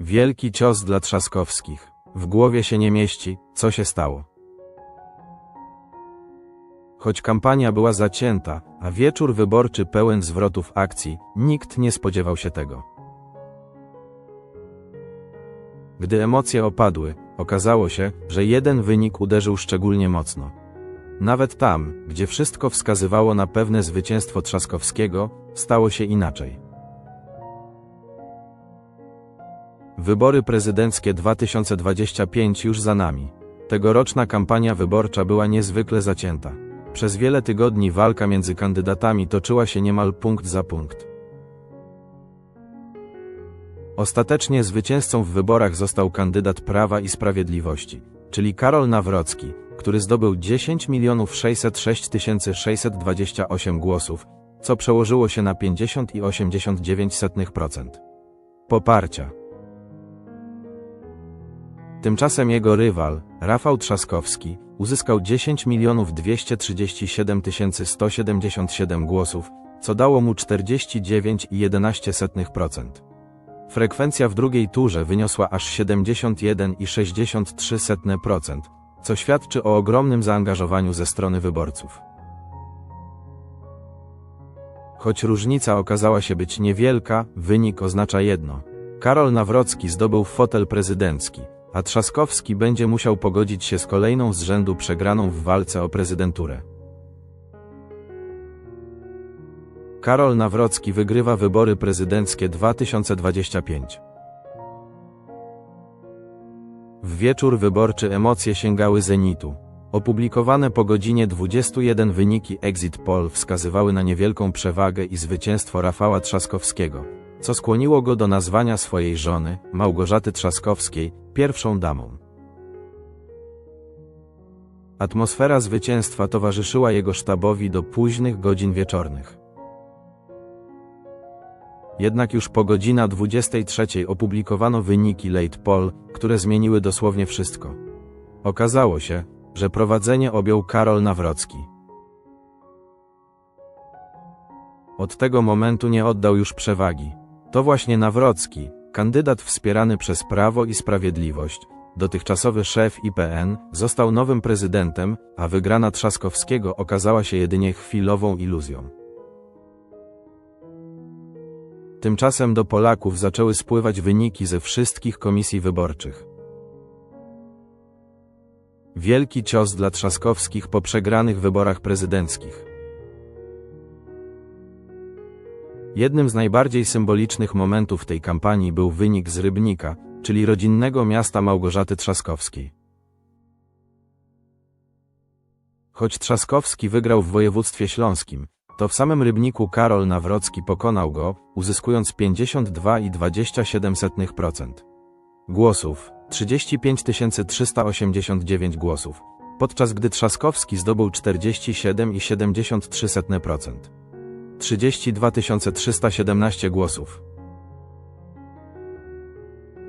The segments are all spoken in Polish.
Wielki cios dla Trzaskowskich. W głowie się nie mieści, co się stało. Choć kampania była zacięta, a wieczór wyborczy pełen zwrotów akcji, nikt nie spodziewał się tego. Gdy emocje opadły, okazało się, że jeden wynik uderzył szczególnie mocno. Nawet tam, gdzie wszystko wskazywało na pewne zwycięstwo Trzaskowskiego, stało się inaczej. Wybory prezydenckie 2025 już za nami. Tegoroczna kampania wyborcza była niezwykle zacięta. Przez wiele tygodni walka między kandydatami toczyła się niemal punkt za punkt. Ostatecznie zwycięzcą w wyborach został kandydat Prawa i Sprawiedliwości, czyli Karol Nawrocki, który zdobył 10 606 628 głosów, co przełożyło się na 50,89%. Poparcia. Tymczasem jego rywal, Rafał Trzaskowski, uzyskał 10 237 177 głosów, co dało mu 49,11%. Frekwencja w drugiej turze wyniosła aż 71,63%, co świadczy o ogromnym zaangażowaniu ze strony wyborców. Choć różnica okazała się być niewielka, wynik oznacza jedno. Karol Nawrocki zdobył fotel prezydencki, a Trzaskowski będzie musiał pogodzić się z kolejną z rzędu przegraną w walce o prezydenturę. Karol Nawrocki wygrywa wybory prezydenckie 2025. W wieczór wyborczy emocje sięgały zenitu. Opublikowane po godzinie 21 wyniki Exit Poll wskazywały na niewielką przewagę i zwycięstwo Rafała Trzaskowskiego, co skłoniło go do nazwania swojej żony, Małgorzaty Trzaskowskiej, pierwszą damą. Atmosfera zwycięstwa towarzyszyła jego sztabowi do późnych godzin wieczornych. Jednak już po godzina 23 opublikowano wyniki Late Poll, które zmieniły dosłownie wszystko. Okazało się, że prowadzenie objął Karol Nawrocki. Od tego momentu nie oddał już przewagi. To właśnie Nawrocki, kandydat wspierany przez Prawo i Sprawiedliwość, dotychczasowy szef IPN, został nowym prezydentem, a wygrana Trzaskowskiego okazała się jedynie chwilową iluzją. Tymczasem do Polaków zaczęły spływać wyniki ze wszystkich komisji wyborczych. Wielki cios dla Trzaskowskich po przegranych wyborach prezydenckich. Jednym z najbardziej symbolicznych momentów tej kampanii był wynik z Rybnika, czyli rodzinnego miasta Małgorzaty Trzaskowskiej. Choć Trzaskowski wygrał w województwie śląskim, to w samym Rybniku Karol Nawrocki pokonał go, uzyskując 52,27% głosów, 35 389 głosów, podczas gdy Trzaskowski zdobył 47,73%. 32 317 głosów.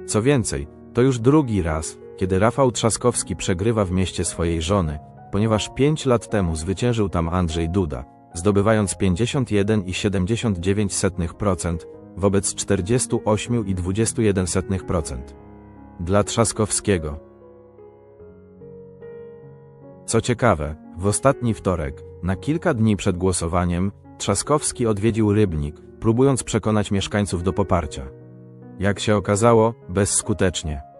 Co więcej, to już drugi raz, kiedy Rafał Trzaskowski przegrywa w mieście swojej żony, ponieważ 5 lat temu zwyciężył tam Andrzej Duda, zdobywając 51,79% wobec 48,21%. Dla Trzaskowskiego. Co ciekawe, w ostatni wtorek, na kilka dni przed głosowaniem, Trzaskowski odwiedził Rybnik, próbując przekonać mieszkańców do poparcia. Jak się okazało, bezskutecznie.